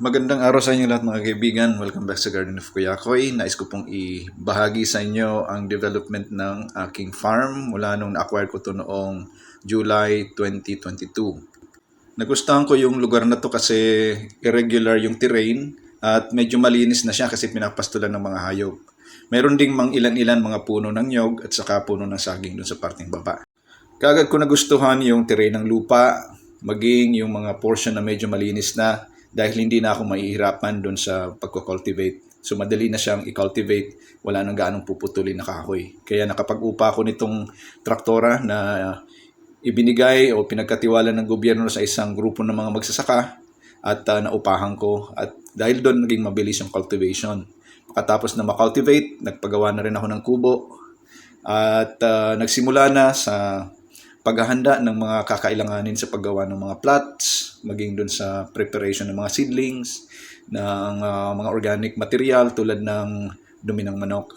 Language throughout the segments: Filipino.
Magandang araw sa inyo lahat mga kaibigan. Welcome back sa Garden of Kuya Koy. Nais ko pong ibahagi sa inyo ang development ng aking farm mula nung na-acquire ko to noong July 2022. Nagustuhan ko yung lugar na to kasi irregular yung terrain at medyo malinis na siya kasi pinapastulan ng mga hayop. Meron ding mang ilan-ilan mga puno ng nyog at saka puno ng saging dun sa parting baba. Kagad ko nagustuhan yung terrain ng lupa, maging yung mga portion na medyo malinis na dahil hindi na ako mahihirapan doon sa pagko-cultivate. So madali na siyang i-cultivate, wala nang gaanong puputulin na kahoy. Kaya nakapag-upa ako nitong traktora na ibinigay o pinagkatiwala ng gobyerno sa isang grupo ng mga magsasaka at uh, naupahan ko at dahil doon naging mabilis yung cultivation. Pagkatapos na makultivate, nagpagawa na rin ako ng kubo at uh, nagsimula na sa paghahanda ng mga kakailanganin sa paggawa ng mga plots, maging dun sa preparation ng mga seedlings, ng uh, mga organic material tulad ng dumi ng manok.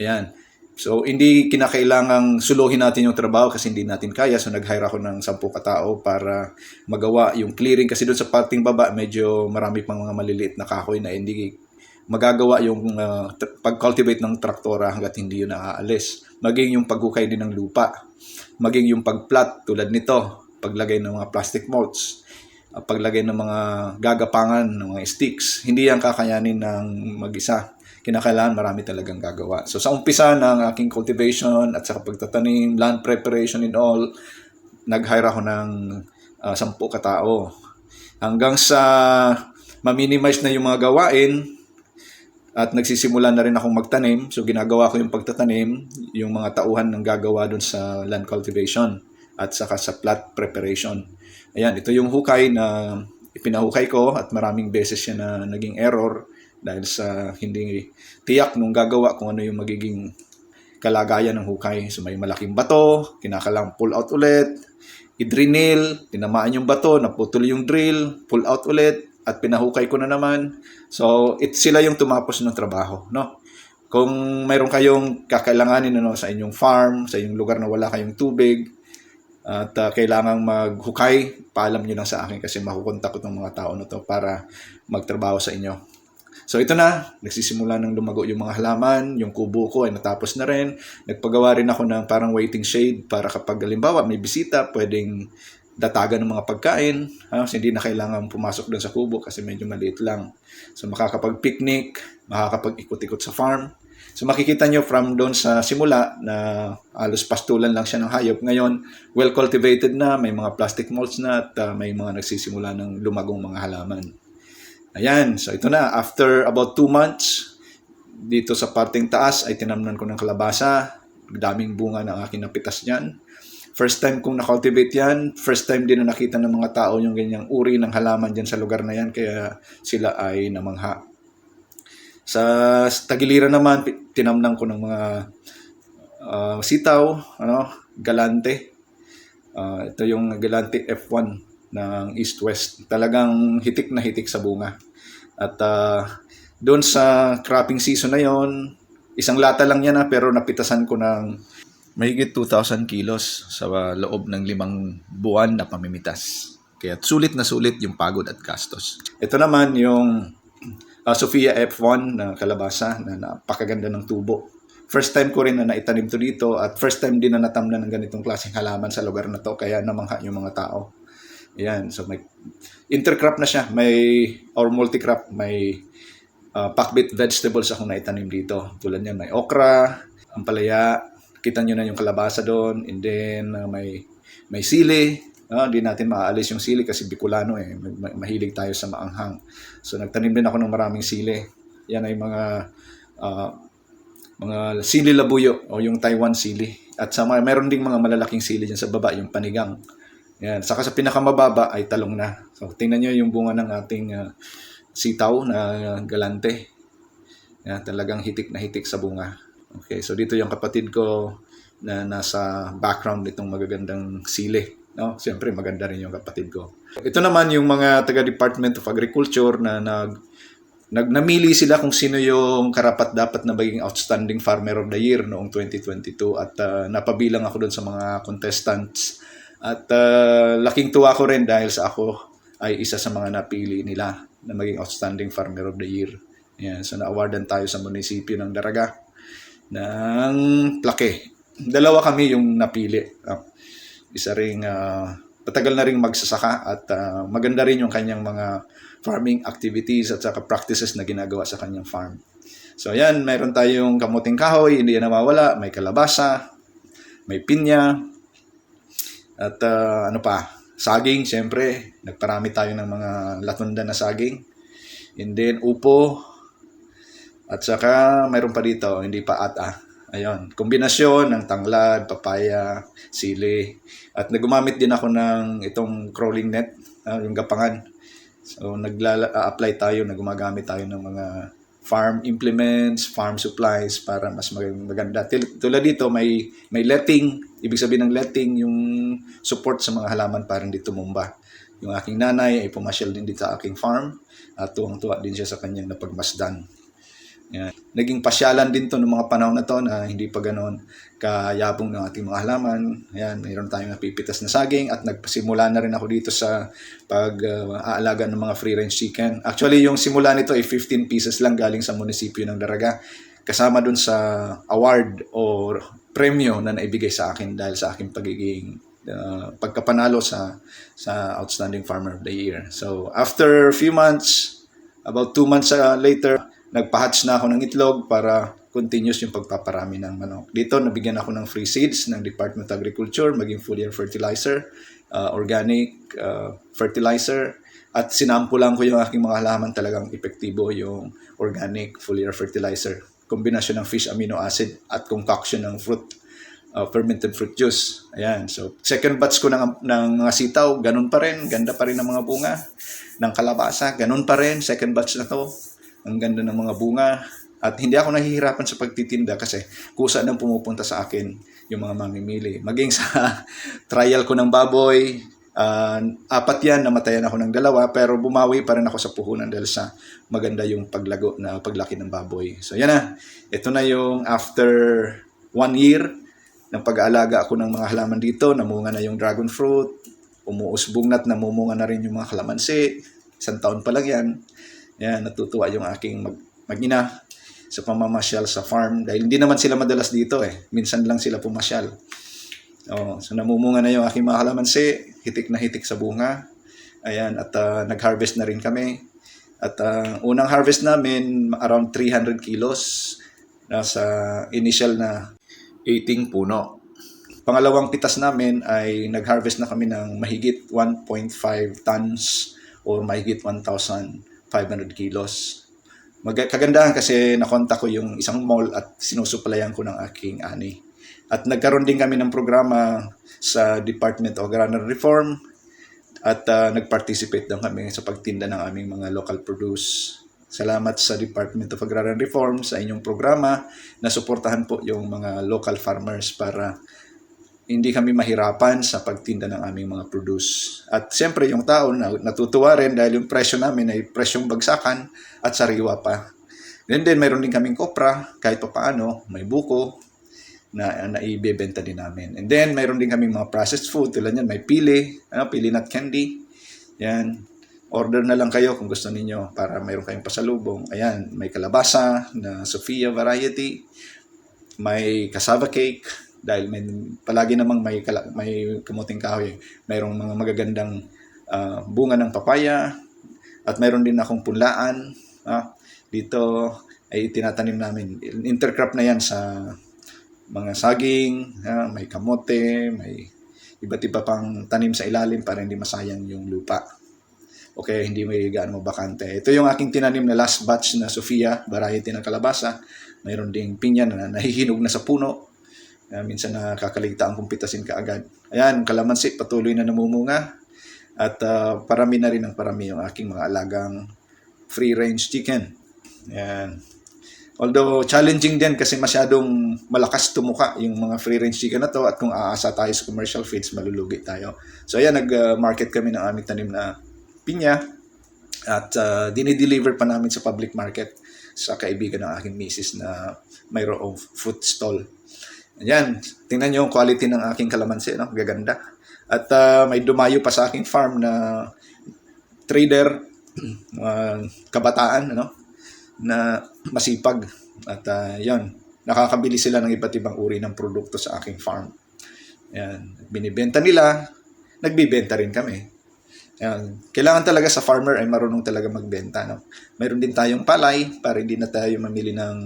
Ayan. So, hindi kinakailangang suluhin natin yung trabaho kasi hindi natin kaya. So, nag-hire ako ng 10 katao para magawa yung clearing. Kasi doon sa parting baba, medyo marami pang mga maliliit na kahoy na hindi magagawa yung uh, pag-cultivate ng traktora hanggat hindi yun naaalis. Maging yung paghukay din ng lupa. Maging yung pag-plat tulad nito. Paglagay ng mga plastic mulch. Uh, paglagay ng mga gagapangan ng mga sticks. Hindi yan kakayanin ng mag-isa. Kinakailangan marami talagang gagawa. So sa umpisa ng aking cultivation at sa pagtatanim, land preparation and all, nag-hire ako ng uh, 10 katao. Hanggang sa ma-minimize na yung mga gawain, at nagsisimula na rin akong magtanim. So ginagawa ko yung pagtatanim, yung mga tauhan ng gagawa dun sa land cultivation at saka sa plat preparation. Ayan, ito yung hukay na ipinahukay ko at maraming beses siya na naging error dahil sa hindi tiyak nung gagawa kung ano yung magiging kalagayan ng hukay. So may malaking bato, kinakalang pull out ulit, i-drill, tinamaan yung bato, naputol yung drill, pull out ulit, at pinahukay ko na naman. So, it sila yung tumapos ng trabaho, no? Kung mayroon kayong kakailanganin ano, sa inyong farm, sa inyong lugar na wala kayong tubig, at uh, kailangang maghukay, paalam nyo lang sa akin kasi makukontak ko itong mga tao na to para magtrabaho sa inyo. So ito na, nagsisimula ng lumago yung mga halaman, yung kubo ko ay natapos na rin. Nagpagawa rin ako ng parang waiting shade para kapag halimbawa may bisita, pwedeng datagan ng mga pagkain. Ha? So, hindi na kailangan pumasok doon sa kubo kasi medyo maliit lang. So makakapag-picnic, makakapag-ikot-ikot sa farm. So makikita nyo from doon sa simula na alos pastulan lang siya ng hayop. Ngayon, well cultivated na, may mga plastic molds na at uh, may mga nagsisimula ng lumagong mga halaman. Ayan, so ito na. After about 2 months, dito sa parting taas ay tinamnan ko ng kalabasa. Daming bunga ng aking napitas niyan. First time kong na-cultivate yan. First time din na nakita ng mga tao yung ganyang uri ng halaman dyan sa lugar na yan. Kaya sila ay namangha. Sa tagiliran naman, tinamnan ko ng mga uh, sitaw, ano, galante. Uh, ito yung galante F1 ng East-West. Talagang hitik na hitik sa bunga. At uh, doon sa cropping season na yon, isang lata lang yan na pero napitasan ko ng mahigit 2,000 kilos sa loob ng limang buwan na pamimitas. Kaya sulit na sulit yung pagod at gastos. Ito naman yung uh, Sofia F1 na kalabasa na napakaganda ng tubo. First time ko rin na naitanim to dito at first time din na natamnan ng ganitong klaseng halaman sa lugar na to kaya namangha yung mga tao. Ayan, so may intercrop na siya, may or multicrop, may uh, pakbit vegetables akong naitanim dito. Tulad niyan, may okra, ampalaya, kita nyo na yung kalabasa doon, and then uh, may may sili, hindi uh, natin maaalis yung sili kasi Bicolano eh, mahilig tayo sa maanghang. So nagtanim din ako ng maraming sili. Yan ay mga uh, mga sili labuyo o yung Taiwan sili. At sa mga, meron ding mga malalaking sili dyan sa baba, yung panigang. Yan. Saka sa pinakamababa ay talong na. So, tingnan nyo yung bunga ng ating uh, sitaw na galante. Yan, talagang hitik na hitik sa bunga. Okay, so dito yung kapatid ko na nasa background nitong magagandang sili. No? Siyempre, maganda rin yung kapatid ko. Ito naman yung mga taga-Department of Agriculture na nag nag namili sila kung sino yung karapat dapat na maging outstanding farmer of the year noong 2022 at uh, napabilang ako doon sa mga contestants at uh, laking tuwa ko rin dahil sa ako ay isa sa mga napili nila. na maging Outstanding Farmer of the Year. Yan, so na-awardan tayo sa munisipyo ng Daraga ng plaque. Dalawa kami yung napili. Ah, isa ring ah, patagal na ring magsasaka at ah, maganda rin yung kanyang mga farming activities at saka practices na ginagawa sa kanyang farm. So yan, mayroon tayong kamuting kahoy, hindi yan nawawala, may kalabasa, may pinya, at ah, ano pa, saging, syempre, nagparami tayo ng mga latunda na saging. And then, upo, at saka mayroon pa dito, hindi pa ata. Ayun, kombinasyon ng tanglad, papaya, sili. At nagumamit din ako ng itong crawling net, ah, yung gapangan. So nagla-apply tayo, nagumagamit tayo ng mga farm implements, farm supplies para mas mag- maganda. Tulad dito, may may letting, ibig sabihin ng letting yung support sa mga halaman para hindi tumumba. Yung aking nanay ay pumasyal din dito sa aking farm at tuwang-tuwa din siya sa kanyang napagmasdan. Yan. Naging pasyalan din to ng mga panahon na to na hindi pa ganoon kayabong ng ating mga halaman. Ayan, mayroon tayong napipitas na saging at nagpasimula na rin ako dito sa pag-aalaga ng mga free-range chicken. Actually, yung simula nito ay 15 pieces lang galing sa munisipyo ng Daraga. Kasama dun sa award o premyo na naibigay sa akin dahil sa aking pagiging uh, pagkapanalo sa sa Outstanding Farmer of the Year. So, after a few months, about two months uh, later, nagpa-hatch na ako ng itlog para continuous yung pagpaparami ng manok. Dito, nabigyan ako ng free seeds ng Department of Agriculture, maging foliar fertilizer, uh, organic uh, fertilizer, at sinampulan ko yung aking mga halaman talagang epektibo yung organic foliar fertilizer. Kombinasyon ng fish amino acid at concoction ng fruit uh, fermented fruit juice. Ayan. So, second batch ko ng, ng mga sitaw, ganun pa rin. Ganda pa rin ng mga bunga. Ng kalabasa, ganun pa rin. Second batch na to. Ang ganda ng mga bunga. At hindi ako nahihirapan sa pagtitinda kasi kusa nang pumupunta sa akin yung mga mamimili. Maging sa trial ko ng baboy, uh, apat yan, namatayan ako ng dalawa, pero bumawi pa rin ako sa puhunan dahil sa maganda yung paglago na paglaki ng baboy. So yan na, ito na yung after one year ng pag-aalaga ako ng mga halaman dito, namunga na yung dragon fruit, umuusbong na't namumunga na rin yung mga kalamansi, isang taon pa lang yan. Yan, natutuwa yung aking mag magina sa pamamasyal sa farm dahil hindi naman sila madalas dito eh. Minsan lang sila pumasyal. Oh, so namumunga na yung aking mga kalamansi, hitik na hitik sa bunga. Ayan, at uh, nag-harvest na rin kami. At uh, unang harvest namin, around 300 kilos. Nasa initial na 18 puno. Pangalawang pitas namin ay nag-harvest na kami ng mahigit 1.5 tons or mahigit 1,500 kilos. Mag kagandahan kasi nakontak ko yung isang mall at sinusuplayan ko ng aking ani. At nagkaroon din kami ng programa sa Department of Agrarian Reform at uh, nag-participate din kami sa pagtinda ng aming mga local produce. Salamat sa Department of Agrarian Reform sa inyong programa na suportahan po yung mga local farmers para hindi kami mahirapan sa pagtinda ng aming mga produce. At siyempre yung tao na natutuwa rin dahil yung presyo namin ay presyong bagsakan at sariwa pa. And then mayroon din kaming kopra kahit pa paano, may buko na naibebenta din namin. And then mayroon din kaming mga processed food tulad yan, may pili, ano, pili nut candy. Yan. Order na lang kayo kung gusto ninyo para mayroon kayong pasalubong. Ayan, may kalabasa na Sofia variety, may cassava cake, dahil may, palagi namang may, kala, may kamuting kahoy, mayroong mga magagandang uh, bunga ng papaya, at mayroon din akong punlaan. Ah, dito ay tinatanim namin. Intercrop na yan sa mga saging, ah, may kamote, may iba't iba pang tanim sa ilalim para hindi masayang yung lupa. Okay, hindi may gaano mabakante. Ito yung aking tinanim na last batch na Sofia, variety ng kalabasa. Mayroon ding pinya na nahihinog na sa puno. Uh, minsan nakakaligtaan kong pitasin kaagad. Ayan, kalamansi, patuloy na namumunga. At uh, parami na rin ang parami yung aking mga alagang free-range chicken. Ayan. Although challenging din kasi masyadong malakas tumuka yung mga free-range chicken na to at kung aasa tayo sa commercial feeds, malulugi tayo. So ayan, nag-market kami ng aming tanim na pinya at uh, dinideliver pa namin sa public market sa kaibigan ng aking misis na mayroong food stall Ayan, tingnan nyo yung quality ng aking kalamansi, no? Gaganda. At uh, may dumayo pa sa aking farm na trader mga kabataan ano na masipag at uh, yon nakakabili sila ng iba't ibang uri ng produkto sa aking farm. Yan, binibenta nila, nagbibenta rin kami. Yan. Kailangan talaga sa farmer ay marunong talaga magbenta. No? Mayroon din tayong palay para hindi na tayo mamili ng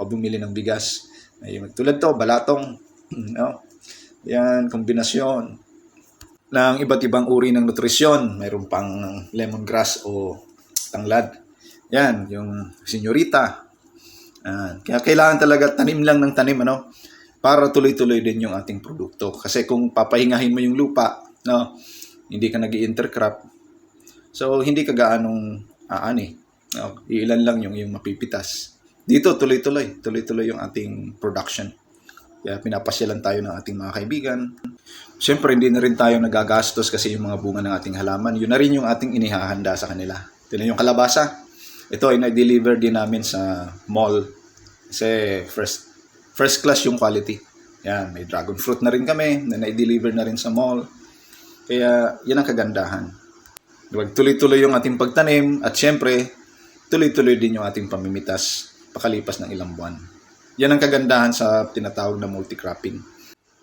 o bumili ng bigas. Ay, tulad to, balatong. No? Yan, kombinasyon ng iba't ibang uri ng nutrisyon. Mayroon pang lemongrass o tanglad. Yan, yung senyorita. Ah, kaya kailangan talaga tanim lang ng tanim ano para tuloy-tuloy din yung ating produkto. Kasi kung papahingahin mo yung lupa, no, hindi ka nag intercrop so hindi ka gaanong aani. No, ilan lang yung, yung mapipitas. Dito tuloy-tuloy, tuloy-tuloy yung ating production. Kaya pinapasyalan tayo ng ating mga kaibigan. Siyempre, hindi na rin tayo nagagastos kasi yung mga bunga ng ating halaman. Yun na rin yung ating inihahanda sa kanila. Tignan yung kalabasa. Ito ay na-deliver din namin sa mall. Kasi first, first class yung quality. Yan, may dragon fruit na rin kami na na-deliver na rin sa mall. Kaya yan ang kagandahan. Tuloy-tuloy yung ating pagtanim at syempre, tuloy-tuloy din yung ating pamimitas pakalipas ng ilang buwan. Yan ang kagandahan sa tinatawag na multi-cropping.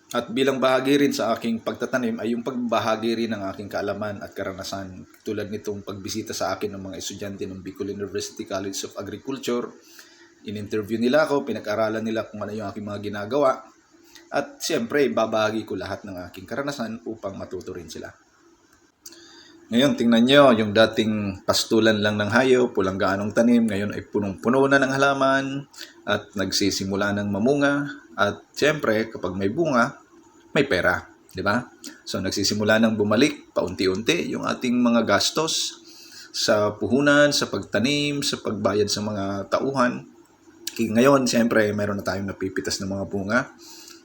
At bilang bahagi rin sa aking pagtatanim ay yung pagbahagi rin ng aking kaalaman at karanasan tulad nitong pagbisita sa akin ng mga estudyante ng Bicol University College of Agriculture. In-interview nila ako, pinag-aralan nila kung ano yung aking mga ginagawa. At siyempre, babahagi ko lahat ng aking karanasan upang matuto rin sila. Ngayon, tingnan nyo, yung dating pastulan lang ng hayop, pulang gaanong tanim, ngayon ay punong-puno na ng halaman at nagsisimula ng mamunga. At siyempre, kapag may bunga, may pera. Di ba? So, nagsisimula ng bumalik paunti-unti yung ating mga gastos sa puhunan, sa pagtanim, sa pagbayad sa mga tauhan. Ngayon, siyempre, meron na tayong napipitas ng mga bunga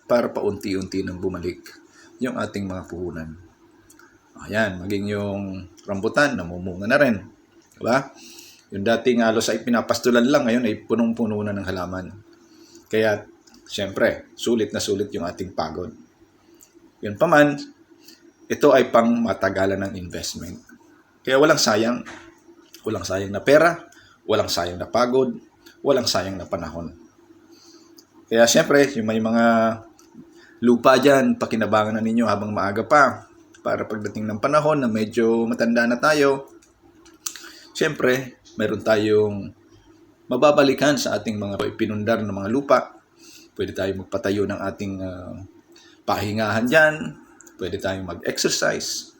para paunti-unti nang bumalik yung ating mga puhunan. Ayan, maging yung rambutan, namumunga na rin. Diba? Yung dating halos ay pinapastulan lang, ngayon ay punong-puno na ng halaman. Kaya, siyempre, sulit na sulit yung ating pagod. Yun pa man, ito ay pang matagalan ng investment. Kaya walang sayang. Walang sayang na pera, walang sayang na pagod, walang sayang na panahon. Kaya siyempre, yung may mga lupa dyan, pakinabangan na ninyo habang maaga pa para pagdating ng panahon na medyo matanda na tayo, siyempre, meron tayong mababalikan sa ating mga pinundar ng mga lupa. Pwede tayo magpatayo ng ating uh, pahingahan dyan. Pwede tayong mag-exercise.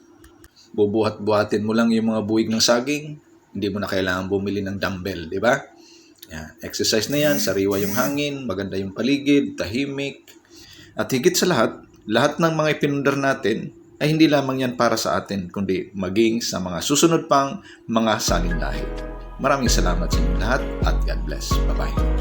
Bubuhat-buhatin mo lang yung mga buwig ng saging. Hindi mo na kailangan bumili ng dumbbell, di ba? Exercise na yan, sariwa yung hangin, maganda yung paligid, tahimik. At higit sa lahat, lahat ng mga ipinundar natin ay hindi lamang yan para sa atin, kundi maging sa mga susunod pang mga saling lahi. Maraming salamat sa inyong lahat at God bless. Bye-bye.